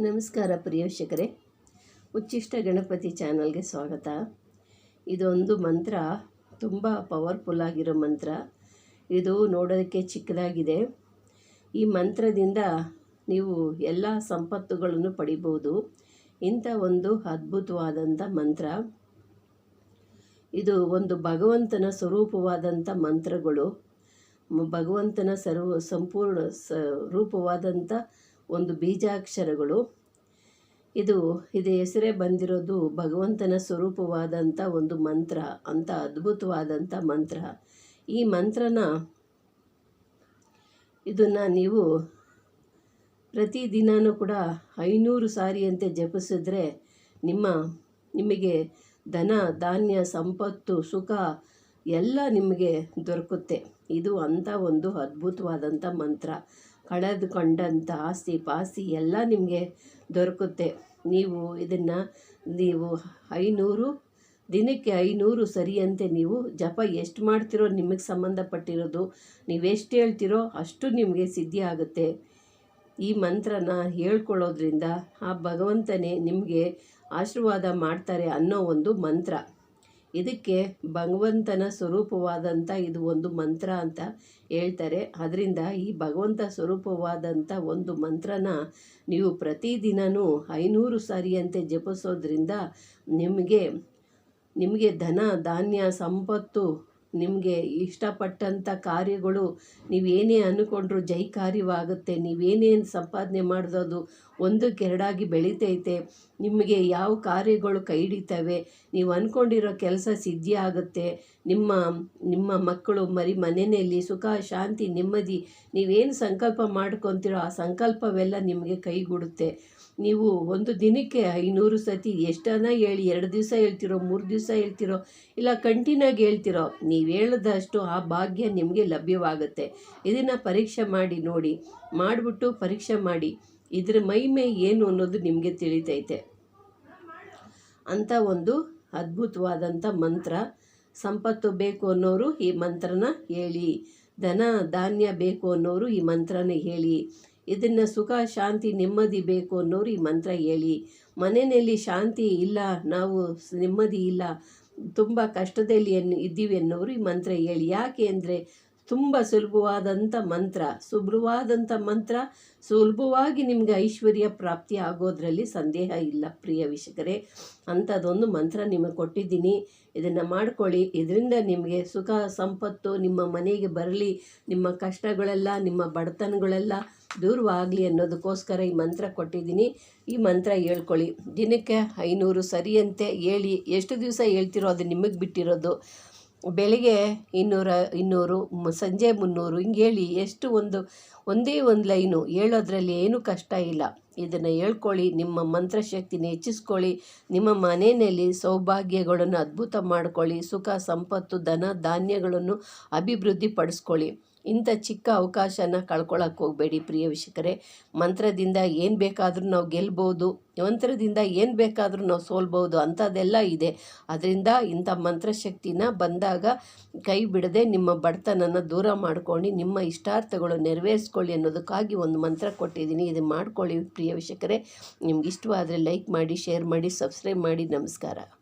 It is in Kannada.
ನಮಸ್ಕಾರ ಪ್ರಿಯ ಉಚ್ಚಿಷ್ಟ ಗಣಪತಿ ಚಾನಲ್ಗೆ ಸ್ವಾಗತ. ಇದೊಂದು ಮಂತ್ರ, ತುಂಬ ಪವರ್ಫುಲ್ ಆಗಿರೋ ಮಂತ್ರ. ಇದು ನೋಡೋದಕ್ಕೆ ಚಿಕ್ಕದಾಗಿದೆ. ಈ ಮಂತ್ರದಿಂದ ನೀವು ಎಲ್ಲ ಸಂಪತ್ತುಗಳನ್ನು ಪಡಿಬೋದು ಇಂಥ ಒಂದು ಅದ್ಭುತವಾದಂಥ ಮಂತ್ರ. ಇದು ಒಂದು ಭಗವಂತನ ಸ್ವರೂಪವಾದಂಥ ಮಂತ್ರಗಳು. ಭಗವಂತನ ಸರ್ವ ಸಂಪೂರ್ಣ ಸ, ರೂಪವಾದಂಥ ಒಂದು ಬೀಜಾಕ್ಷರಗಳು. ಇದು ಇದು ಹೆಸರೇ ಬಂದಿರೋದು ಭಗವಂತನ ಸ್ವರೂಪವಾದಂಥ ಒಂದು ಮಂತ್ರ ಅಂತ ಅದ್ಭುತವಾದಂಥ ಮಂತ್ರ. ಈ ಮಂತ್ರನ ಇದನ್ನು ನೀವು ಪ್ರತಿದಿನವೂ ಕೂಡ ಐನೂರು ಸಾರಿಯಂತೆ ಜಪಿಸಿದ್ರೆ ನಿಮ್ಮ, ನಿಮಗೆ ಧನ, ಧಾನ್ಯ, ಸಂಪತ್ತು, ಸುಖ ಎಲ್ಲ ನಿಮಗೆ ದೊರಕುತ್ತೆ. ಇದು ಅಂಥ ಒಂದು ಅದ್ಭುತವಾದಂಥ ಮಂತ್ರ. ಕಳೆದುಕೊಂಡಂಥ ಆಸ್ತಿ ಪಾಸ್ತಿ ಎಲ್ಲ ನಿಮಗೆ ದೊರಕುತ್ತೆ. ನೀವು ಇದನ್ನು ನೀವು ಐನೂರು, ದಿನಕ್ಕೆ ಐನೂರು ಸರಿಯಂತೆ ನೀವು ಜಪ ಎಷ್ಟು ಮಾಡ್ತಿರೋ ನಿಮಗೆ ಸಂಬಂಧಪಟ್ಟಿರೋದು, ನೀವೆಷ್ಟು ಹೇಳ್ತಿರೋ ಅಷ್ಟು ನಿಮಗೆ ಸಿದ್ಧಿ ಆಗುತ್ತೆ. ಈ ಮಂತ್ರನ ಹೇಳ್ಕೊಳ್ಳೋದ್ರಿಂದ ಆ ಭಗವಂತನೇ ನಿಮಗೆ ಆಶೀರ್ವಾದ ಮಾಡ್ತಾರೆ ಅನ್ನೋ ಒಂದು ಮಂತ್ರ. ಇದಕ್ಕೆ ಭಗವಂತನ ಸ್ವರೂಪವಾದಂಥ ಇದು ಒಂದು ಮಂತ್ರ ಅಂತ ಹೇಳ್ತಾರೆ. ಅದರಿಂದ ಈ ಭಗವಂತ ಸ್ವರೂಪವಾದಂಥ ಒಂದು ಮಂತ್ರನ ನೀವು ಪ್ರತಿದಿನವೂ ಐನೂರು ಸಾರಿಯಂತೆ ಜಪಿಸೋದ್ರಿಂದ ನಿಮಗೆ ನಿಮಗೆ ಧನ, ಧಾನ್ಯ, ಸಂಪತ್ತು, ನಿಮಗೆ ಇಷ್ಟಪಟ್ಟಂಥ ಕಾರ್ಯಗಳು ನೀವೇನೇ ಅಂದ್ಕೊಂಡ್ರು ಜೈಕಾರ್ಯವಾಗುತ್ತೆ. ನೀವೇನೇನು ಸಂಪಾದನೆ ಮಾಡೋದು ಒಂದಕ್ಕೆರಡಾಗಿ ಬೆಳಿತೈತೆ. ನಿಮಗೆ ಯಾವ ಕಾರ್ಯಗಳು ಕೈ ಹಿಡಿತವೆ ನೀವು ಅಂದ್ಕೊಂಡಿರೋ ಕೆಲಸ ಸಿದ್ಧಿ ಆಗುತ್ತೆ. ನಿಮ್ಮ ನಿಮ್ಮ ಮಕ್ಕಳು ಮರಿ ಮನೆಯಲ್ಲಿ ಸುಖ, ಶಾಂತಿ, ನೆಮ್ಮದಿ, ನೀವೇನು ಸಂಕಲ್ಪ ಮಾಡ್ಕೊತೀರೋ ಆ ಸಂಕಲ್ಪವೆಲ್ಲ ನಿಮಗೆ ಕೈಗೂಡುತ್ತೆ. ನೀವು ಒಂದು ದಿನಕ್ಕೆ ಐನೂರು ಸತಿ ಎಷ್ಟನ ಹೇಳಿ, ಎರಡು ದಿವಸ ಹೇಳ್ತಿರೋ, ಮೂರು ದಿವಸ ಹೇಳ್ತಿರೋ, ಇಲ್ಲ ಕಂಟಿನ್ಯಾಗಿ ಹೇಳ್ತಿರೋ, ನೀವು ಹೇಳಿದಷ್ಟು ಆ ಭಾಗ್ಯ ನಿಮಗೆ ಲಭ್ಯವಾಗುತ್ತೆ. ಇದನ್ನು ಪರೀಕ್ಷೆ ಮಾಡಿ ನೋಡಿ. ಮಾಡಿಬಿಟ್ಟು ಪರೀಕ್ಷೆ ಮಾಡಿ. ಇದ್ರ ಮಹಿಮೆ ಏನು ಅನ್ನೋದು ನಿಮಗೆ ತಿಳಿತೈತೆ. ಅಂಥ ಒಂದು ಅದ್ಭುತವಾದಂಥ ಮಂತ್ರ. ಸಂಪತ್ತು ಬೇಕು ಅನ್ನೋರು ಈ ಮಂತ್ರನ ಹೇಳಿ. ಧನ, ಧಾನ್ಯ ಬೇಕು ಅನ್ನೋರು ಈ ಮಂತ್ರನ ಹೇಳಿ. ಇದನ್ನು ಸುಖ, ಶಾಂತಿ, ನೆಮ್ಮದಿ ಬೇಕು ಅನ್ನೋರು ಈ ಮಂತ್ರ ಹೇಳಿ. ಮನೆಯಲ್ಲಿ ಶಾಂತಿ ಇಲ್ಲ, ನಾವು ನೆಮ್ಮದಿ ಇಲ್ಲ, ತುಂಬ ಕಷ್ಟದಲ್ಲಿ ಎನ್, ಇದ್ದೀವಿ ಅನ್ನೋರು ಈ ಮಂತ್ರ ಹೇಳಿ. ಯಾಕೆ ಅಂದರೆ ತುಂಬ ಸುಲಭವಾದಂಥ ಮಂತ್ರ ಸುಲಭವಾದಂಥ ಮಂತ್ರ, ಸುಲಭವಾಗಿ ನಿಮಗೆ ಐಶ್ವರ್ಯ ಪ್ರಾಪ್ತಿ ಆಗೋದ್ರಲ್ಲಿ ಸಂದೇಹ ಇಲ್ಲ ಪ್ರಿಯ ವೀಕ್ಷಕರೇ. ಅಂಥದ್ದೊಂದು ಮಂತ್ರ ನಿಮಗೆ ಕೊಟ್ಟಿದ್ದೀನಿ. ಇದನ್ನು ಮಾಡ್ಕೊಳ್ಳಿ. ಇದರಿಂದ ನಿಮಗೆ ಸುಖ, ಸಂಪತ್ತು, ನಿಮ್ಮ ಮನೆಗೆ ಬರಲಿ, ನಿಮ್ಮ ಕಷ್ಟಗಳೆಲ್ಲ, ನಿಮ್ಮ ಬಡತನಗಳೆಲ್ಲ ದೂರವಾಗಲಿ ಅನ್ನೋದಕ್ಕೋಸ್ಕರ ಈ ಮಂತ್ರ ಕೊಟ್ಟಿದ್ದೀನಿ. ಈ ಮಂತ್ರ ಹೇಳ್ಕೊಳ್ಳಿ. ದಿನಕ್ಕೆ ಐನೂರು ಸರಿಯಂತೆ ಹೇಳಿ. ಎಷ್ಟು ದಿವಸ ಹೇಳ್ತಿರೋ ಅದು ನಿಮಗೆ ಬಿಟ್ಟಿರೋದು. ಬೆಳಿಗ್ಗೆ ಇನ್ನೂರ, ಇನ್ನೂರು ಸಂಜೆ ಮುನ್ನೂರು, ಹಿಂಗೆ ಹೇಳಿ ಎಷ್ಟು ಒಂದು, ಒಂದೇ ಒಂದು ಲೈನು ಹೇಳೋದ್ರಲ್ಲಿ ಏನೂ ಕಷ್ಟ ಇಲ್ಲ. ಇದನ್ನು ಹೇಳ್ಕೊಳ್ಳಿ, ನಿಮ್ಮ ಮಂತ್ರಶಕ್ತಿನ ಹೆಚ್ಚಿಸ್ಕೊಳ್ಳಿ, ನಿಮ್ಮ ಮನೆಯಲ್ಲಿ ಸೌಭಾಗ್ಯಗಳನ್ನು ಅದ್ಭುತ ಮಾಡ್ಕೊಳ್ಳಿ, ಸುಖ, ಸಂಪತ್ತು, ಧನ, ಧಾನ್ಯಗಳನ್ನು ಅಭಿವೃದ್ಧಿ ಪಡಿಸ್ಕೊಳ್ಳಿ ಇಂಥ ಚಿಕ್ಕ ಅವಕಾಶನ ಕಳ್ಕೊಳಕ್ಕೆ ಹೋಗಬೇಡಿ ಪ್ರಿಯ ವಿಷಕರೇ ಮಂತ್ರದಿಂದ ಏನು ಬೇಕಾದರೂ ನಾವು ಗೆಲ್ಬೋದು, ಮಂತ್ರದಿಂದ ಏನು ಬೇಕಾದರೂ ನಾವು ಸೋಲ್ಬೋದು ಅಂಥದ್ದೆಲ್ಲ ಇದೆ. ಅದರಿಂದ ಇಂಥ ಮಂತ್ರಶಕ್ತಿನ ಬಂದಾಗ ಕೈ ಬಿಡದೆ ನಿಮ್ಮ ಬಡತನನ ದೂರ ಮಾಡ್ಕೊಂಡು ನಿಮ್ಮ ಇಷ್ಟಾರ್ಥಗಳು ನೆರವೇರಿಸ್ಕೊಳ್ಳಿ ಅನ್ನೋದಕ್ಕಾಗಿ ಒಂದು ಮಂತ್ರ ಕೊಟ್ಟಿದ್ದೀನಿ. ಇದು ಮಾಡ್ಕೊಳ್ಳಿ ಪ್ರಿಯ ವಿಷಕರೇ ನಿಮ್ಗೆ ಇಷ್ಟವಾದರೆ ಲೈಕ್ ಮಾಡಿ, ಶೇರ್ ಮಾಡಿ, ಸಬ್ಸ್ಕ್ರೈಬ್ ಮಾಡಿ. ನಮಸ್ಕಾರ.